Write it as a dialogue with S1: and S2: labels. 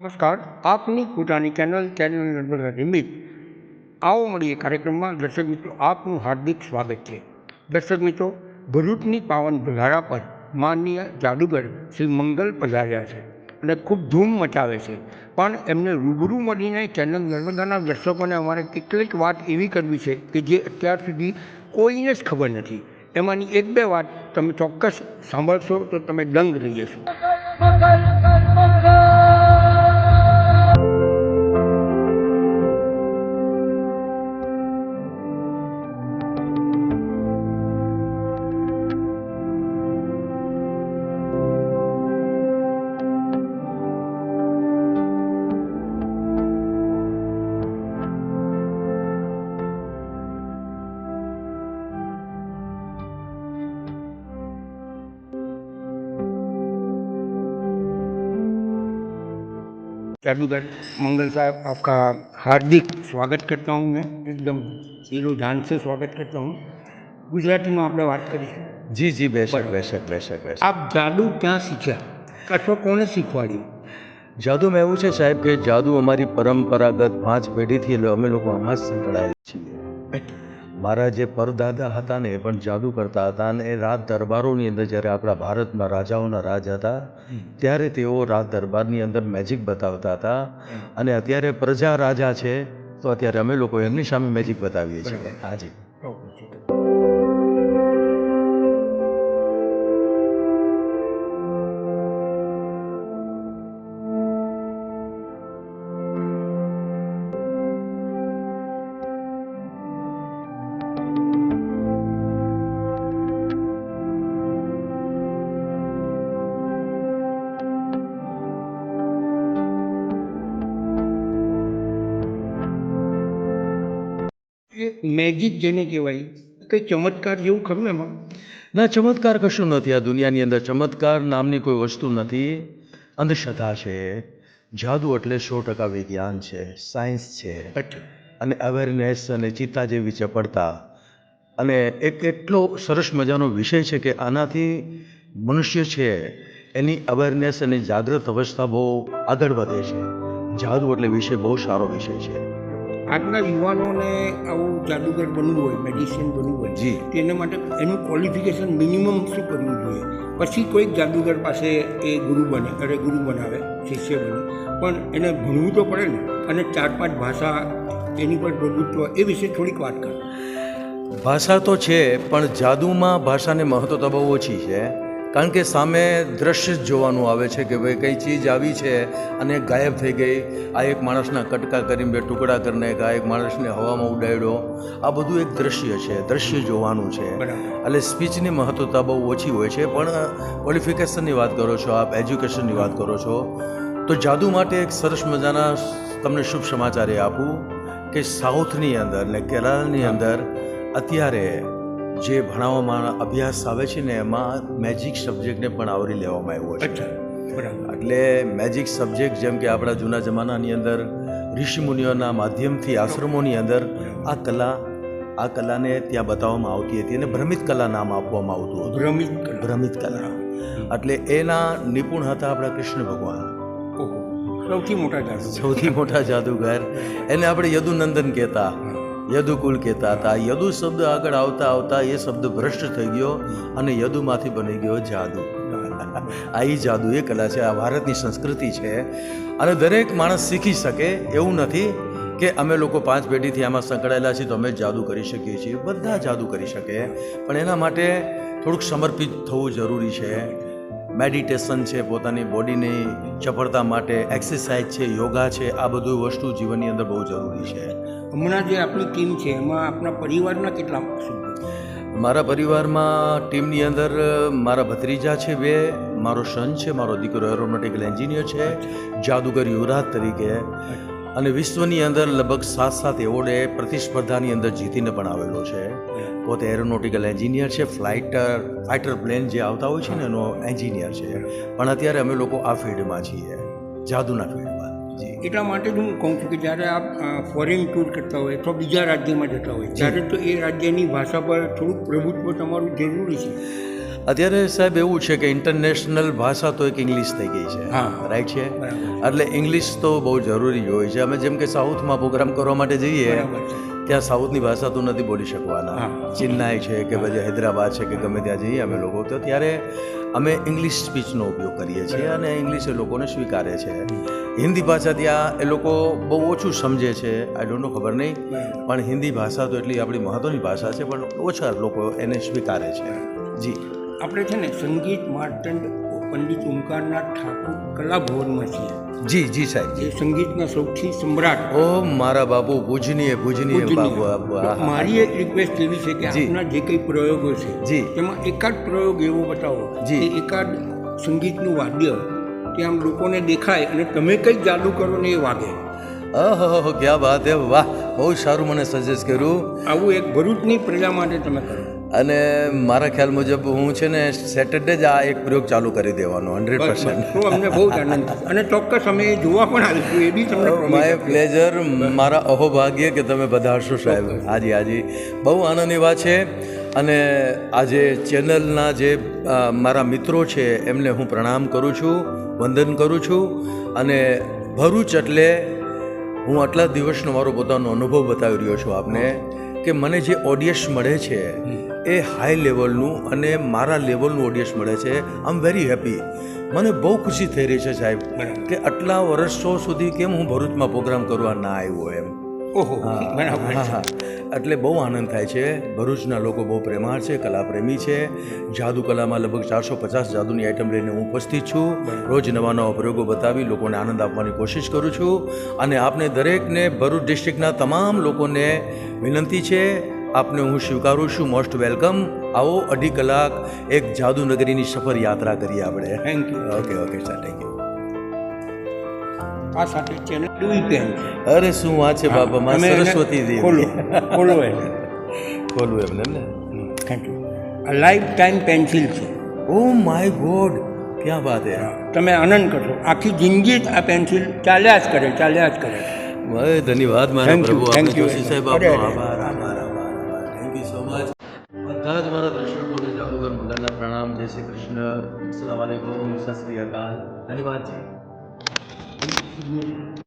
S1: નમસ્કાર, આપની પોતાની ચેનલ ચેનલ નંબર નિમિત્ત આવો મળીએ કાર્યક્રમમાં. દર્શક મિત્રો, આપનું હાર્દિક સ્વાગત છે. દર્શક મિત્રો, ભરૂચની પાવન ભલારા પર માનનીય જાદુગર શ્રી મંગલ પધાર્યા છે. અને ખૂબ ધૂમ મચાવે છે. પણ એમને રૂબરૂ મળીને ચેનલ નર્મદાના દર્શકોને અમારે કેટલીક વાત એવી કરવી છે કે જે અત્યાર સુધી કોઈને જ ખબર નથી. એમાંની એક બે વાત તમે ચોક્કસ સાંભળશો તો તમે દંગ રહી જશો. जादूगर मंगल साहब आपका हार्दिक स्वागत करता हूँ मैं एकदम दिलो जान से स्वागत करता हूँ ગુજરાતીમાં આપણે વાત કરીશું
S2: જી જી બેશક બેશક બેશક બેશક
S1: આપ જાદુ ક્યાં શીખ્યા અથવા કોણે શીખવાડ્યું
S2: જાદુમાં એવું છે સાહેબ કે જાદુ અમારી પરંપરાગત પાંચ પેઢીથી એટલે અમે લોકો આમાં જ સંકળાયેલા છીએ મારા જે પરદાદા હતા ને એ પણ જાદુ કરતા હતા અને એ રાજ દરબારોની અંદર જ્યારે આપણા ભારતમાં રાજાઓના રાજ હતા ત્યારે તેઓ રાજ દરબારની અંદર મેજિક બતાવતા હતા. અને અત્યારે પ્રજા રાજા છે તો અત્યારે અમે લોકો એમની સામે મેજિક બતાવીએ છીએ. હાજી
S1: મેજિક જેને કહેવાય. કંઈ ચમત્કાર જેવું ખરું એમાં?
S2: ના ચમત્કાર કશું નથી આ દુનિયાની અંદર. ચમત્કાર નામની કોઈ વસ્તુ નથી. અંધશ્રદ્ધા છે જાદુ એટલે સો ટકા વિજ્ઞાન છે સાયન્સ છે. અને અવેરનેસ અને ચિત્તા જેવી ચપળતા અને એક એટલો સરસ મજાનો વિષય છે કે આનાથી મનુષ્ય છે એની અવેરનેસ અને જાગૃત અવસ્થા બહુ આગળ વધે છે. જાદુ એટલે વિષય બહુ સારો વિષય છે.
S1: આજના યુવાનોને આવું જાદુગર બનવું હોય મેડિસિન બનવું હોય
S2: જી.
S1: તેના માટે એનું ક્વોલિફિકેશન મિનિમમ શું કરવું જોઈએ? પછી કોઈક જાદુગર પાસે એ ગુરુ બને અરે ગુરુ બનાવે શિષ્ય બને. પણ એને ભણવું તો પડે ને અને ચાર પાંચ ભાષા એની પર પ્રભુત્વ એ વિશે થોડીક વાત કરો.
S2: ભાષા તો છે પણ જાદુમાં ભાષાની મહત્વતા બહુ ઓછી છે. કારણ કે સામે દ્રશ્ય જ જોવાનું આવે છે કે ભાઈ કઈ ચીજ આવી છે અને ગાયબ થઈ ગઈ. આ એક માણસના કટકા કરીને બે ટુકડા કરીને આ એક માણસને હવામાં ઉડાડ્યો. આ બધું એક દ્રશ્ય છે દ્રશ્ય જોવાનું છે. એટલે સ્પીચની મહત્વતા બહુ ઓછી હોય છે પણ ક્વોલિફિકેશનની વાત કરો છો આપ એજ્યુકેશનની વાત કરો છો તો જાદુ માટે એક સરસ મજાના તમને શુભ સમાચાર એ આપું કે સાઉથની અંદર ને કેરળની અંદર અત્યારે જે ભણાવવામાં અભ્યાસ આવે છે ને એમાં મેજિક સબ્જેક્ટને પણ આવરી લેવામાં આવ્યો છે. એટલે મેજિક સબ્જેક્ટ જેમ કે આપણા જૂના જમાનાની અંદર ઋષિમુનિઓના માધ્યમથી આશ્રમોની અંદર આ કલા આ કલાને ત્યાં બતાવવામાં આવતી હતી અને ભ્રમિત કલા નામ આપવામાં આવતું હતું.
S1: ભ્રમિત
S2: ભ્રમિત કલા. એટલે એના નિપુણ હતા આપણા કૃષ્ણ ભગવાન.
S1: ઓહો સૌથી મોટા
S2: સૌથી મોટા જાદુગર. એને આપણે યદુનંદન કહેતા. યદુકુલ કહેતા હતા યદુ શબ્દ આગળ આવતા આવતા એ શબ્દ ભ્રષ્ટ થઈ ગયો અને યદુમાંથી બની ગયો જાદુ. આ એ જાદુ એ કલા છે, આ ભારતની સંસ્કૃતિ છે. અને દરેક માણસ શીખી શકે એવું નથી કે અમે લોકો પાંચ પેઢીથી આમાં સંકળાયેલા છીએ તો અમે જાદુ કરી શકીએ છીએ. બધા જાદુ કરી શકે, પણ એના માટે થોડુંક સમર્પિત થવું જરૂરી છે. મેડિટેશન છે, પોતાની બોડીની ચપળતા માટે એક્સરસાઇઝ છે, યોગા છે, આ બધું વસ્તુ જીવનની અંદર બહુ જરૂરી છે.
S1: હમણાં જે આપણી ટીમ છે એમાં આપણા પરિવારના કેટલા સભ્યો?
S2: મારા પરિવારમાં ટીમની અંદર મારા ભત્રીજા છે બે મારો સન છે મારો દીકરો એરોનોટિકલ એન્જિનિયર છે જાદુગર યુવરાજ તરીકે. અને વિશ્વની અંદર લગભગ સાત સાત એવોર્ડ એ પ્રતિસ્પર્ધાની અંદર જીતીને પણ આવેલો છે. પોતે એરોનોટિકલ એન્જિનિયર છે ફ્લાઇટર ફાઇટર પ્લેન જે આવતા હોય છે ને એનો એન્જિનિયર છે. પણ અત્યારે અમે લોકો આ ફિલ્ડમાં છીએ જાદુના ફિલ્ડમાં. જી
S1: એટલા માટે જ હું કહું છું કે જ્યારે આપ ફોરેન ટૂર કરતા હોય અથવા બીજા રાજ્યમાં જતા હોય ત્યારે તો એ રાજ્યની ભાષા પર થોડુંક પ્રભુત્વ તમારું જરૂરી છે.
S2: અત્યારે સાહેબ એવું છે કે ઇન્ટરનેશનલ ભાષા તો એક ઇંગ્લિશ થઈ ગઈ છે.
S1: હા.
S2: રાઈટ છે? એટલે ઇંગ્લિશ તો બહુ જરૂરી હોય છે. અમે જેમ કે સાઉથમાં પ્રોગ્રામ કરવા માટે જઈએ ત્યાં સાઉથની ભાષા તો નથી બોલી શકવાના. ચેન્નાઈ છે કે પછી હૈદરાબાદ છે કે ગમે ત્યાં જઈએ અમે લોકો તો ત્યારે અમે ઇંગ્લિશ સ્પીચનો ઉપયોગ કરીએ છીએ અને ઇંગ્લિશ એ લોકોને સ્વીકારે છે. હિન્દી ભાષા ત્યાં એ લોકો બહુ ઓછું સમજે છે આઈ ડોન્ટ નો ખબર નહીં. પણ હિન્દી ભાષા તો એટલી આપણી મહત્ત્વની ભાષા છે પણ ઓછા લોકો એને સ્વીકારે છે. જી.
S1: આપણે છે ને સંગીત માર્તંડ પંડિત ઓમકારનાથ ઠાકોર કલા ભવનમાં છીએ
S2: જી જી સાહેબ
S1: જે સંગીતના સૌથી સમ્રાટ
S2: ઓ મારા બાપુ પૂજનીય પૂજનીય. બાપુ.
S1: મારી એક રિક્વેસ્ટ એવી છે કે. આપના જે કંઈ પ્રયોગો છે
S2: જી.
S1: તેમાં એકાદ પ્રયોગ એવો બતાવો
S2: જી.
S1: એકાદ સંગીતનું વાદ્ય કે આમ લોકોને દેખાય અને તમે કંઈક જાદુ કરો ને એ વાગે
S2: ઓહો ક્યાં વાત હે વાહ બહુ સારું મને સજેસ્ટ કર્યું
S1: આવું એક ભરૂચની પ્રજા માટે તમે કરો
S2: અને મારા ખ્યાલ મુજબ હું છે ને સેટરડે જ આ એક પ્રયોગ ચાલુ કરી દેવાનો હંડ્રેડ પર્સન્ટ
S1: અમને બહુ આનંદ અને ચોક્કસ અમે જોવા પણ આવીશું એ બી તમને
S2: માય પ્લેઝર મારા અહોભાગ્ય કે તમે પધારશો સાહેબ. હાજી હાજી. બહુ આનંદની વાત છે. અને આજે ચેનલના જે મારા મિત્રો છે એમને હું પ્રણામ કરું છું વંદન કરું છું. અને ભરૂચ એટલે હું આટલા દિવસનો મારો પોતાનો અનુભવ બતાવી રહ્યો છું આપને. કે મને જે ઓડિયન્સ મળે છે એ હાઈ લેવલનું અને મારા લેવલનું ઓડિયન્સ મળે છે. આઈ એમ વેરી હેપી મને બહુ ખુશી થઈ રહી છે સાહેબ કે આટલા વર્ષો સુધી કેમ હું ભરૂચમાં પ્રોગ્રામ કરવા ના આવ્યો એમ?
S1: ઓહો બરાબર
S2: એટલે બહુ આનંદ થાય છે. ભરૂચના લોકો બહુ પ્રેમાળ છે કલાપ્રેમી છે. જાદુ કલામાં લગભગ ચારસો પચાસ જાદુની આઇટમ લઈને હું ઉપસ્થિત છું. રોજ નવા નવા પ્રયોગો બતાવી લોકોને આનંદ આપવાની કોશિશ કરું છું. અને આપને દરેકને ભરૂચ ડિસ્ટ્રિક્ટના તમામ લોકોને વિનંતી છે આપને હું સ્વીકારું છું. મોસ્ટ વેલકમ આવો અઢી કલાક એક જાદુનગરીની સફર યાત્રા કરીએ આપણે.
S1: Thank you
S2: okay okay sir thank you
S1: આ સાથે ચેનલ ડુઈ પેન
S2: અરે શું વાત છે બાબા માં સરસ્વતી દેવી.
S1: ખોલો. ખોલો એને
S2: ખોલું એમને ને
S1: thank you life time pencil છે.
S2: ઓ માય ગોડ ક્યાં વાત હે?
S1: તમે આનંદ કરશો. આખી જિંદગી આ પેન્સિલ ચાલ્યા જ કરે ચાલ્યા જ કરે.
S2: ભાઈ ધન્યવાદ મારા પ્રભુ. આપને જોશી સાહેબ આપનો આભાર આભાર આભાર થેન્ક યુ સો મચ બધા જ મારા દર્શકોને જાદુગર મુલાના પ્રણામ. જય શ્રી કૃષ્ણ. અસલામ વાલેકુમ. સત શ્રી અકાલ. ધન્યવાદ જી. ये